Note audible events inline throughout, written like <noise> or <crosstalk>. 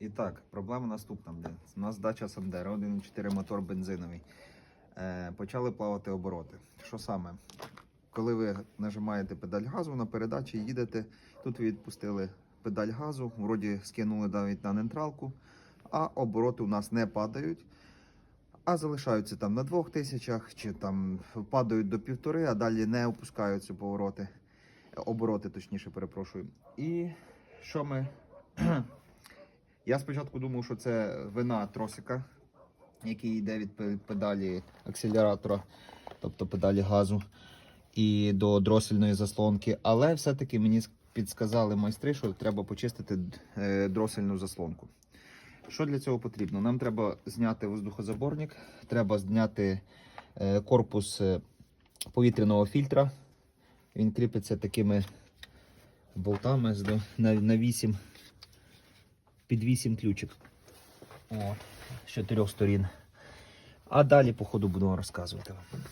І так, проблема наступна. У нас дача Сандера, 1.4 мотор бензиновий. Е, почали плавати обороти. Що саме? Коли ви нажимаєте педаль газу на передачі, їдете, тут відпустили педаль газу, вроді скинули навіть на нейтралку, а обороти у нас не падають, а залишаються там на двох тисячах, чи там падають до півтори, а далі не опускаються повороти, обороти, точніше, перепрошую. І що ми я спочатку думав, що це вина тросика, який йде від педалі акселератора, тобто педалі газу, і до дросельної заслонки. Але все-таки мені підсказали майстри, що треба почистити е, дросельну заслонку. Що для цього потрібно? Нам треба зняти воздухозаборник, треба зняти е, корпус е, повітряного фільтра. Він кріпиться такими болтами на 8 під 8 ключик. З чотирьох сторін. А далі, по ходу, буду розказувати вам.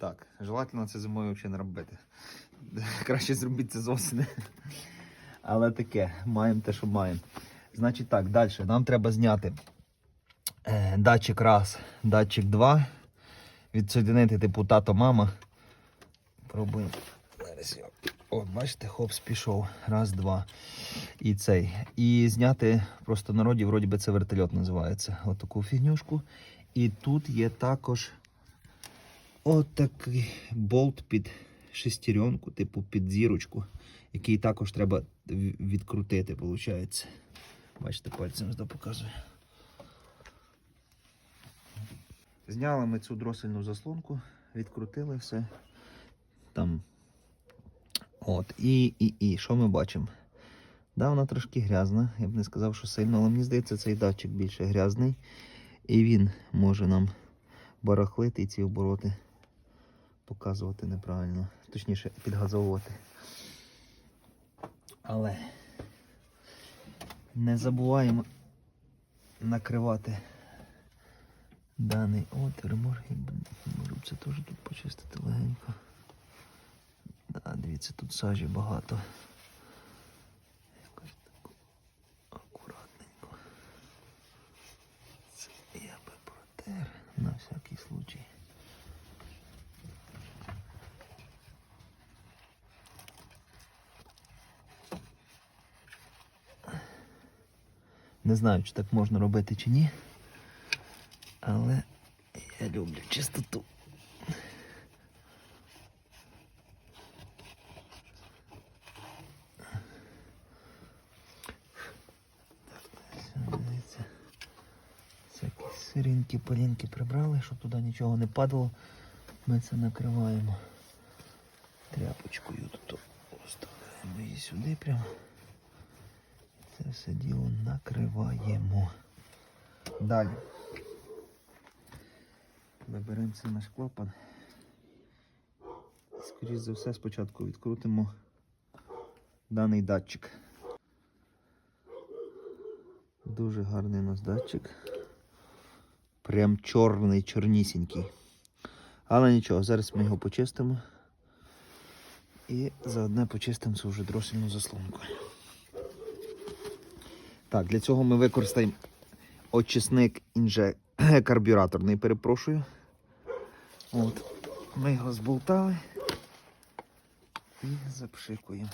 Так, желательно це зимою взагалі не робити. <laughs> Краще зробити це з осені. Але таке, маємо те, що маємо. Значить так, далі. Нам треба зняти е, датчик раз, датчик 2. Відсоединити типу тато, мама. Пробуємо. От, бачите, хопс пішов. Раз, два. І цей. І зняти просто народі, вроді би це вертольот називається. От фігнюшку. І тут є також От болт під шестеренку, типу під зірочку, який також треба відкрутити, виходить. Бачите, пальцем сюди показую. Зняли ми цю дросельну заслонку, відкрутили все. Там. От, і, і, і, що ми бачимо? Да, вона трошки грязна. Я б не сказав, що сильно, але мені здається, цей датчик більше грязний. І він може нам барахлити ці обороти показувати неправильно, точніше підгазовувати. Але не забуваємо накривати даний. Може, можу це теж тут почистити легенько. Да, дивіться, тут сажі багато. Якось так акуратненько. Це я би протер на всякий случай. Не знаю, чи так можна робити чи ні. Але я люблю чистоту. Всякі сирінки, полінки прибрали, щоб туди нічого не падало. Ми це накриваємо тряпочкою тут оставляємо її сюди прямо. Все діло накриваємо. Далі. Ми беремо цей наш клапан. Скоріше за все, спочатку відкрутимо даний датчик. Дуже гарний у нас датчик. Прям чорний, чорнісінький. Але нічого, зараз ми його почистимо. І заодно почистимо цю вже дросельну заслонку. Так, для цього ми використаємо очисник інже карбюраторний, перепрошую. От. Ми його зболтали і запшикуємо.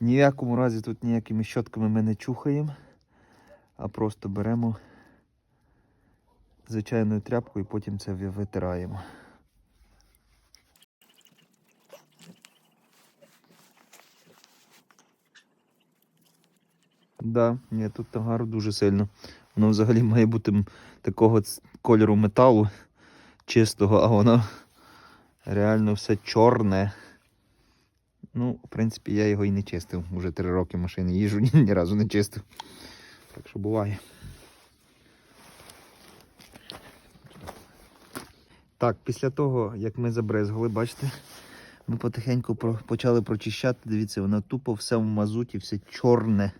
Ні в якому разі тут ніякими щотками ми не чухаємо, а просто беремо звичайною тряпкою і потім це витираємо. Да, ні, тут тагару дуже сильно. Воно взагалі має бути такого кольору металу чистого, а воно реально все чорне. Ну, в принципі, я його і не чистив. Уже три роки машини їжу, <laughs> ні, ні разу не чистив. Так що буває. Так, після того, як ми забрезгали, бачите, ми потихеньку почали прочищати. Дивіться, воно тупо все в мазуті, все чорне,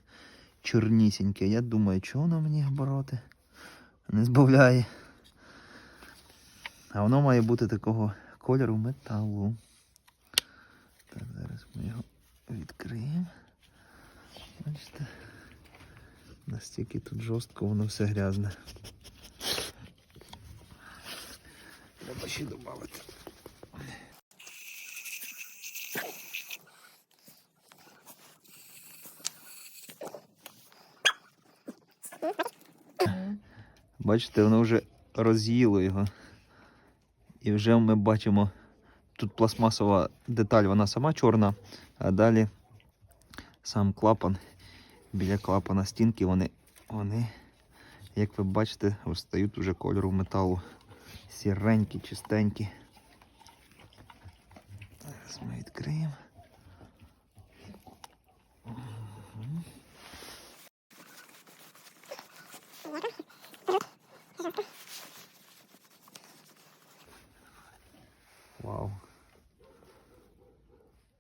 чорнісіньке. Я думаю, чого воно мені обороти не збавляє. А воно має бути такого кольору металу. Так, зараз ми його відкриємо. Бачите? Настільки тут жорстко, воно все грязне. Треба ще додати. Бачите, воно вже роз'їло його. І вже ми бачимо, тут пластмасова деталь, вона сама чорна, а далі сам клапан. Біля клапана стінки вони, вони як ви бачите, стають уже кольору металу. Сіренькі, чистенькі. Зараз ми відкриємо.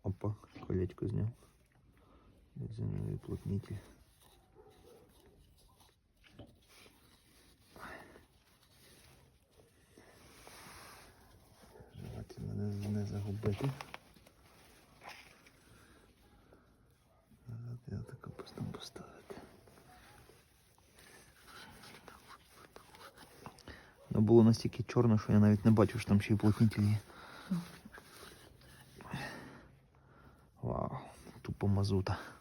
Опа, колечко зняв. Резиновий уплотнитель. Желательно не, не загубити. Назад я тако просто поставити. Ну було настільки чорно, що я навіть не бачив, що там ще й уплотнитель є. pomasuta